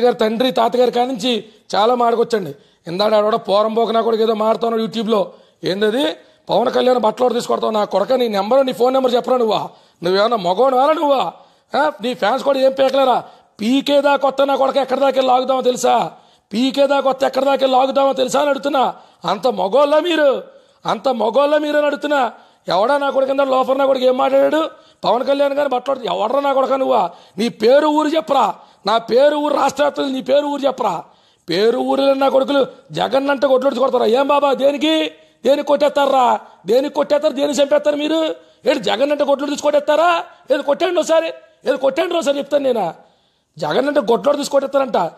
గారి తండ్రి తాతగారి కానించి చాలా మాడకొచ్చండి ఇందాడ ఆడ పోరం పోకనా కూడా ఏదో మాడుతున్నాడు యూట్యూబ్లో. ఏందది? పవన్ కళ్యాణ్ బట్టలు తీసుకొడతావు. నా కొడక నీ నెంబర్ నీ ఫోన్ నెంబర్ చెప్పరా నువ్వా? నువ్వేమన్నా మగోడు వారా నువ్వా? నీ ఫ్యాన్స్ కూడా ఏం పేకలేరా? పీకే దాకా కొత్త నా కొడక ఎక్కడి దాకా లాగుదామో తెలుసా? పీకే దాకా కొత్త ఎక్కడి దాకా లాగుదామో తెలుసా అని అడుగుతున్నా. అంత మగోళ్ళ మీరు. అంత మగోళ్ళ మీరు అని అడుగుతున్నా. ఎవడా నా కొడుకు కింద లోపల నా కొడుకు ఏం మాట్లాడాడు? పవన్ కళ్యాణ్ గారు బట్టలు ఎవడరా నా కొడుకు నువ్వా? నీ పేరు ఊరు చెప్పరా. నా పేరు ఊరు రాష్ట్ర నీ పేరు ఊరు చెప్పరా. పేరు ఊరిలో నా కొడుకులు జగన్ అంటే కొట్లు కొడతారా? ఏం బాబా దేనికి? దేనికి కొట్టేస్తారా? దేనికి కొట్టేస్తారు? దేనికి చంపేస్తారు మీరు? ఏంటి జగన్ అంటే గొడ్లోడు తీసి కొట్టేస్తారా? ఏది కొట్టండి ఒకసారి. ఏది కొట్టండి ఒకసారి చెప్తాను నేను. జగన్ అంటే గొడ్లోడు తీసి కొట్టేస్తారంట.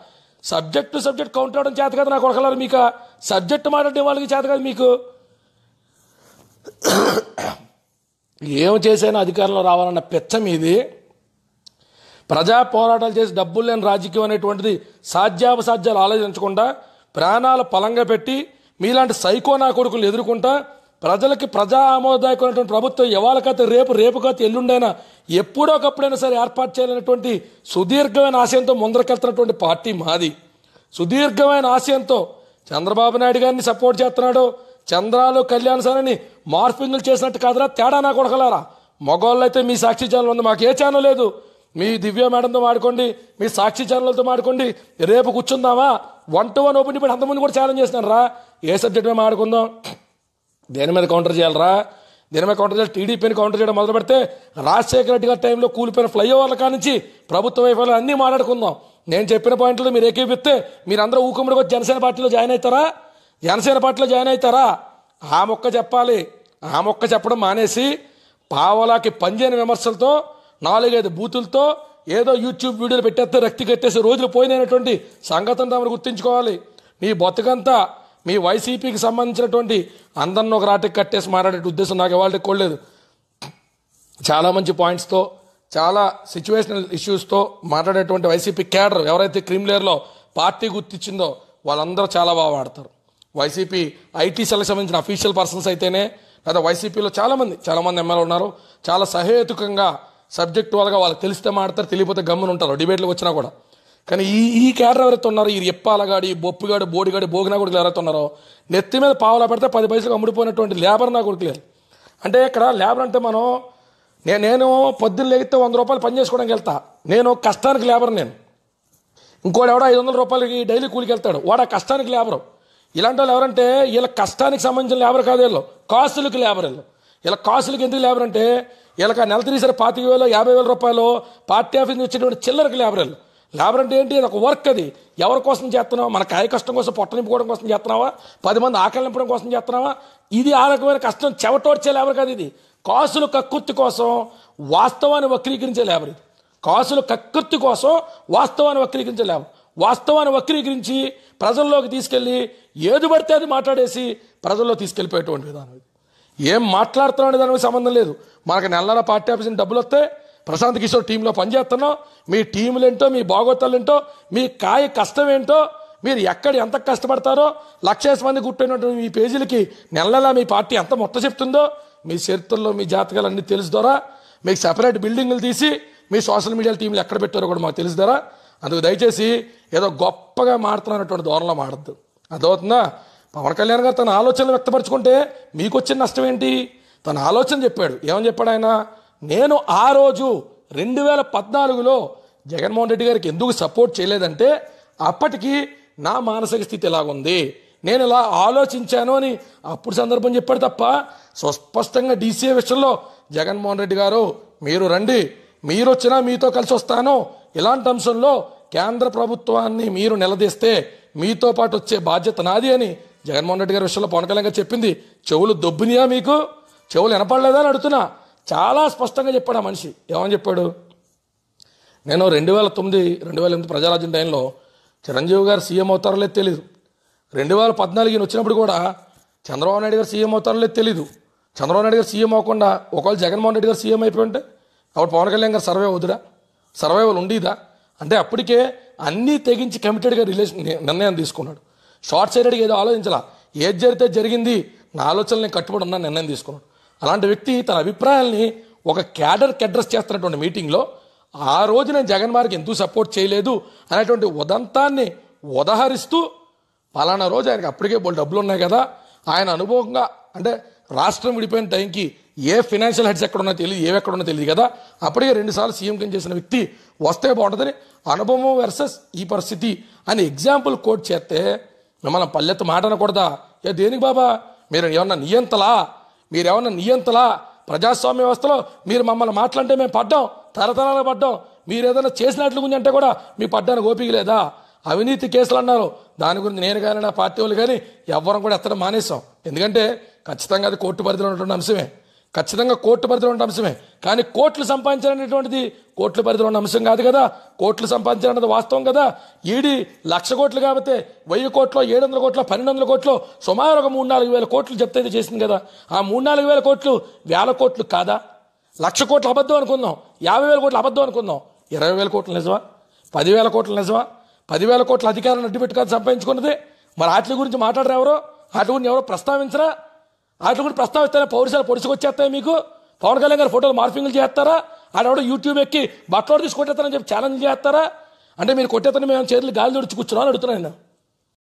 సబ్జెక్ట్ సబ్జెక్ట్ కౌంటర్ అవడం చేత కదా నా కొడకలారు మీకు. సబ్జెక్ట్ మాట్లాడే వాళ్ళకి చేత కదా మీకు. ఏం చేసైనా అధికారంలో రావాలన్న పెచ్చ మీది. ప్రజా పోరాటాలు చేసి డబ్బులు లేని రాజకీయం అనేటువంటిది సాధ్యాపసాధ్యాలు ఆలోచించకుండా ప్రాణాలు పలంగా పెట్టి మీలాంటి సైకో నా కొడుకులు ఎదుర్కొంటా ప్రజలకి ప్రజా ఆమోదాయకమైనటువంటి ప్రభుత్వం ఇవాళ కథ రేపు రేపు కథ ఎల్లుండైనా ఎప్పుడో ఒకప్పుడైనా సరే ఏర్పాటు చేయాలనేటువంటి సుదీర్ఘమైన ఆశయంతో ముందరకెళ్తున్నటువంటి పార్టీ మాది. సుదీర్ఘమైన ఆశయంతో చంద్రబాబు నాయుడు గారిని సపోర్ట్ చేస్తున్నాడు చంద్రాలు కళ్యాణ్ సారని మార్ఫింగ్లు చేసినట్టు కాదురా తేడా నా కొడకలారా. మగవాళ్ళు అయితే మీ సాక్షి ఛానల్ ఉంది మాకు ఏ ఛానల్ లేదు. మీ దివ్య మేడంతో మాడుకోండి మీ సాక్షి ఛానల్తో మాడుకోండి రేపు కూర్చుందామా? వన్ టు వన్ ఓపెన్ ఇప్పుడు అంతమంది కూడా ఛాలెంజ్ చేస్తున్నారు రా. ఏ సబ్జెక్ట్ మీద మాడుకుందాం? దేని మీద కౌంటర్ చేయాలరా? దేని మీద కౌంటర్ చేయాలి? టీడీపీని కౌంటర్ చేయడం మొదలు పెడితే రాజశేఖర రెడ్డి గారి టైంలో కూలిపోయిన ఫ్లైఓవర్ల కానించి ప్రభుత్వ వైఫల్యం అన్నీ మాట్లాడుకుందాం. నేను చెప్పిన పాయింట్లు మీరు ఏకీపిస్తే మీరందరూ ఊకుమ్మడికి వచ్చి జనసేన పార్టీలో జాయిన్ అవుతారా? జనసేన పార్టీలో జాయిన్ అవుతారా? ఆ మొక్క చెప్పాలి. ఆ మొక్క చెప్పడం మానేసి పావలాకి పంజైన విమర్శలతో నాలుగైదు బూతులతో ఏదో యూట్యూబ్ వీడియోలు పెట్టేస్తే రక్తి కట్టేసి రోజులు పోయినటువంటి సంగతిని తమరు గుర్తుంచుకోవాలి. మీ బతుకంతా మీ వైసీపీకి సంబంధించినటువంటి అందరిని ఒక రాటికి కట్టేసి మాట్లాడే ఉద్దేశం నాకు ఇవాళ కోలేదు చాలా మంచి పాయింట్స్తో చాలా సిచ్యువేషనల్ ఇష్యూస్తో మాట్లాడేటువంటి వైసీపీ క్యాడర్ ఎవరైతే క్రీమ్లేయర్లో పార్టీ గుర్తించిందో వాళ్ళందరూ చాలా బాగా ఆడతారు వైసీపీ ఐటీ సెల్కి సంబంధించిన అఫీషియల్ పర్సన్స్ అయితేనే లేదా వైసీపీలో చాలామంది చాలామంది ఎమ్మెల్యే ఉన్నారు. చాలా సహేతుకంగా సబ్జెక్ట్ వాళ్ళగా వాళ్ళకి తెలిస్తే మాడతారు తెలియపోతే గమ్మున ఉంటారు డిబేట్లకు వచ్చినా కూడా. కానీ ఈ ఈ క్యాడర్ ఎవరైతే ఉన్నారో ఈ ఎప్పాలగాడి బొప్పుగాడి బోడిగాడి బోగినా కొడుకులు ఎవరైతే ఉన్నారో నెత్తి మీద పావులా పెడితే పది పైసలు అమ్ముడిపోయినటువంటి లేబర్ నా కొడుకులేరు అంటే ఇక్కడ లేబర్ అంటే మనం నేను నేను పొద్దున్న లేగితే వంద రూపాయలు పని చేసుకోవడానికి వెళ్తా. నేను కష్టానికి లేబర్ నేను. ఇంకోటి ఎవడో ఐదు వందల రూపాయలకి డైలీ కూలికి వెళ్తాడు. వాడు ఆ కష్టానికి లేబరు. ఇలాంటి వాళ్ళు ఎవరంటే వీళ్ళ కష్టానికి సంబంధించిన లేబర్ కాదు వీళ్ళు. కాసులకు లేబర్ వీళ్ళు. వీళ్ళ కాసులకు ఎందుకు లేబర్ అంటే వీళ్ళకి ఆ నెల తీసారు పాతిక వేలు యాభై వేల రూపాయలు పార్టీ ఆఫీస్ నుంచి వచ్చేటువంటి చిల్లరకి లేబరలు. లేబర్ అంటే ఏంటి? ఇది ఒక వర్క్ అది. ఎవరి కోసం చేస్తున్నావు? మన కాయ కష్టం కోసం పొట్ట నింపుకోవడం కోసం చేస్తున్నావా? పది మంది ఆకలి నింపడం కోసం చేస్తున్నావా? ఇది ఆ రకమైన కష్టం చెవటోడ్చే లేబర్ కాదు ఇది. కాసులు కక్కుర్తి కోసం వాస్తవాన్ని వక్రీకరించే లేబర్ ఇది. కాసులు కక్కుర్తి కోసం వాస్తవాన్ని వక్రీకరించే లేబర్. వాస్తవాన్ని వక్రీకరించి ప్రజల్లోకి తీసుకెళ్ళి ఏది పడితే అది మాట్లాడేసి ప్రజల్లో తీసుకెళ్ళిపోయేటువంటి విధానం ఇది. ఏం మాట్లాడుతున్నాం అనే దానికి సంబంధం లేదు. మనకు నెల నెల పార్టీ ఆఫీస్ డబ్బులు వస్తాయి ప్రశాంత్ కిషోర్ టీంలో పనిచేస్తున్నాం మీ టీములు ఏంటో మీ బాగోతాలు ఏంటో మీ కాయ కష్టం ఏంటో మీరు ఎక్కడ ఎంత కష్టపడతారో లక్షేసి మంది గుట్టైనటువంటి మీ పేజీలకి నెలలా మీ పార్టీ ఎంత మొట్ట చెప్తుందో మీ చరిత్రలో మీ జాతకాలు అన్నీ తెలుసు ద్వారా మీకు సెపరేట్ బిల్డింగ్లు తీసి మీ సోషల్ మీడియా టీంలు ఎక్కడ పెట్టారో కూడా మాకు తెలుసు ద్వారా అందుకు దయచేసి ఏదో గొప్పగా మాడుతున్నటువంటి ధోరణిలో మాడద్దు అర్థమవుతుందా? పవన్ కళ్యాణ్ గారు తన ఆలోచనలు వ్యక్తపరచుకుంటే మీకు వచ్చిన నష్టం ఏంటి? తన ఆలోచన చెప్పాడు. ఏమని చెప్పాడు ఆయన? నేను ఆ రోజు రెండు వేల పద్నాలుగులో జగన్మోహన్ రెడ్డి గారికి ఎందుకు సపోర్ట్ చేయలేదంటే అప్పటికి నా మానసిక స్థితి ఎలాగుంది? నేను ఇలా ఆలోచించాను అని అప్పుడు సందర్భం చెప్పాడు తప్ప సుస్పష్టంగా డీసీఏ విషయంలో జగన్మోహన్ రెడ్డి గారు మీరు రండి మీరు వచ్చినా మీతో కలిసి వస్తాను. ఇలాంటి అంశంలో కేంద్ర ప్రభుత్వాన్ని మీరు నిలదీస్తే మీతో పాటు వచ్చే బాధ్యత నాది అని జగన్మోహన్ రెడ్డి గారి విషయంలో పవన్ కళ్యాణ్ గారు చెప్పింది చెవులు దొబ్బినియా మీకు? చెవులు వినపడలేదా అని అడుగుతున్నా. చాలా స్పష్టంగా చెప్పాడు ఆ మనిషి. ఏమని చెప్పాడు? నేను రెండు వేల తొమ్మిది రెండు వేల ఎనిమిది ప్రజారాజ్యం టైంలో చిరంజీవి గారు సీఎం అవుతారో లేదు తెలియదు రెండు వేల పద్నాలుగు ఈయన వచ్చినప్పుడు కూడా చంద్రబాబు నాయుడు గారు సీఎం అవుతారో లేదు తెలీదు. చంద్రబాబు నాయుడు గారు సీఎం అవ్వకుండా ఒకవేళ జగన్మోహన్ రెడ్డి గారు సీఎం అయిపోయి ఉంటే అప్పుడు పవన్ కళ్యాణ్ గారు సర్వే అవుతురా సర్వైవల్ ఉండేదా? అంటే అప్పటికే అన్నీ తెగించి కమిటెడ్గా రిలేషన్ నిర్ణయం తీసుకున్నాడు. షార్ట్ సైడెడ్గా ఏదో ఆలోచించాల? ఏది జరిగితే జరిగింది నా ఆలోచనల్ని కట్టుబడి ఉన్న నిర్ణయం తీసుకున్నాడు. అలాంటి వ్యక్తి తన అభిప్రాయాల్ని ఒక క్యాడర్కి అడ్రస్ చేస్తున్నటువంటి మీటింగ్లో ఆ రోజు నేను జగన్ గారికి ఎందుకు సపోర్ట్ చేయలేదు అనేటువంటి ఉదంతాన్ని ఉదహరిస్తూ పలానా రోజు ఆయనకి అప్పటికే బోల్ డబ్బులు ఉన్నాయి కదా ఆయన అనుభవంగా అంటే రాష్ట్రం విడిపోయిన టైంకి ఏ ఫినాన్షియల్ హెడ్స్ ఎక్కడున్నా తెలియదు ఏవి ఎక్కడ తెలియదు కదా అప్పటికే రెండుసార్లు సీఎం కింద చేసిన వ్యక్తి వస్తే బాగుంటుందని అనుభవం వర్సెస్ ఈ పరిస్థితి అని ఎగ్జాంపుల్ కోట్ చేస్తే మిమ్మల్ని పల్లెత్తు మాట అనకూడదా? ఏ దేనికి బాబా? మీరు ఏమన్నా నియంతలా? మీరు ఏమన్నా నియంతలా? ప్రజాస్వామ్య వ్యవస్థలో మీరు మమ్మల్ని మాట్లాడితే మేము పడ్డాం తరతరాలు పడ్డాం. మీరు ఏదైనా చేసినట్లు గురించి అంటే కూడా మీ పడ్డానికి ఓపిక లేదా? అవినీతి కేసులు అన్నారు. దాని గురించి నేను కానీ నా పార్టీ వాళ్ళు కానీ ఎవ్వరం కూడా ఎత్తడం మానేసాం ఎందుకంటే ఖచ్చితంగా అది కోర్టు పరిధిలో ఉన్నటువంటి అంశమే. ఖచ్చితంగా కోర్టు పరిధిలో ఉన్న అంశమే. కానీ కోట్లు సంపాదించాలనేటువంటిది కోట్ల పరిధిలో ఉన్న అంశం కాదు కదా. కోట్లు సంపాదించాలన్నది వాస్తవం కదా. ఈడీ లక్ష కోట్లు కాబట్టి వెయ్యి కోట్లు ఏడు వందల కోట్లు పన్నెండు వందల కోట్లు సుమారు ఒక మూడు నాలుగు వేల కోట్లు చెప్తే చేసింది కదా. ఆ మూడు నాలుగు వేల కోట్లు వేల కోట్లు కాదా? లక్ష కోట్లు అబద్ధం అనుకుందాం. యాభై వేల కోట్లు అబద్ధం అనుకుందాం. ఇరవై వేల కోట్లు నిజమా? పదివేల కోట్లు నిజమా? పదివేల కోట్ల అధికారాన్ని అడ్డు పెట్టుకొని సంపాదించుకున్నది. మరి వాటి గురించి మాట్లాడరు ఎవరో? వాటి గురించి ఎవరో ప్రస్తావించరా? వాటి కూడా ప్రస్తావిస్తారా? పౌరుషాలు పొడుచుకొచ్చేస్తాయి మీకు? పవన్ కళ్యాణ్ గారు ఫోటోలు మార్పింగ్లు చేస్తారా? ఆడెవడో యూట్యూబ్ ఎక్కి బట్టలు తీసుకొట్టేస్తారని చెప్పి ఛాలెంజ్ చేస్తారా? అంటే మీరు కొట్టేతని మేము చేతులు గాలి తుడిచి కూర్చున్నామని అడుగుతున్నాను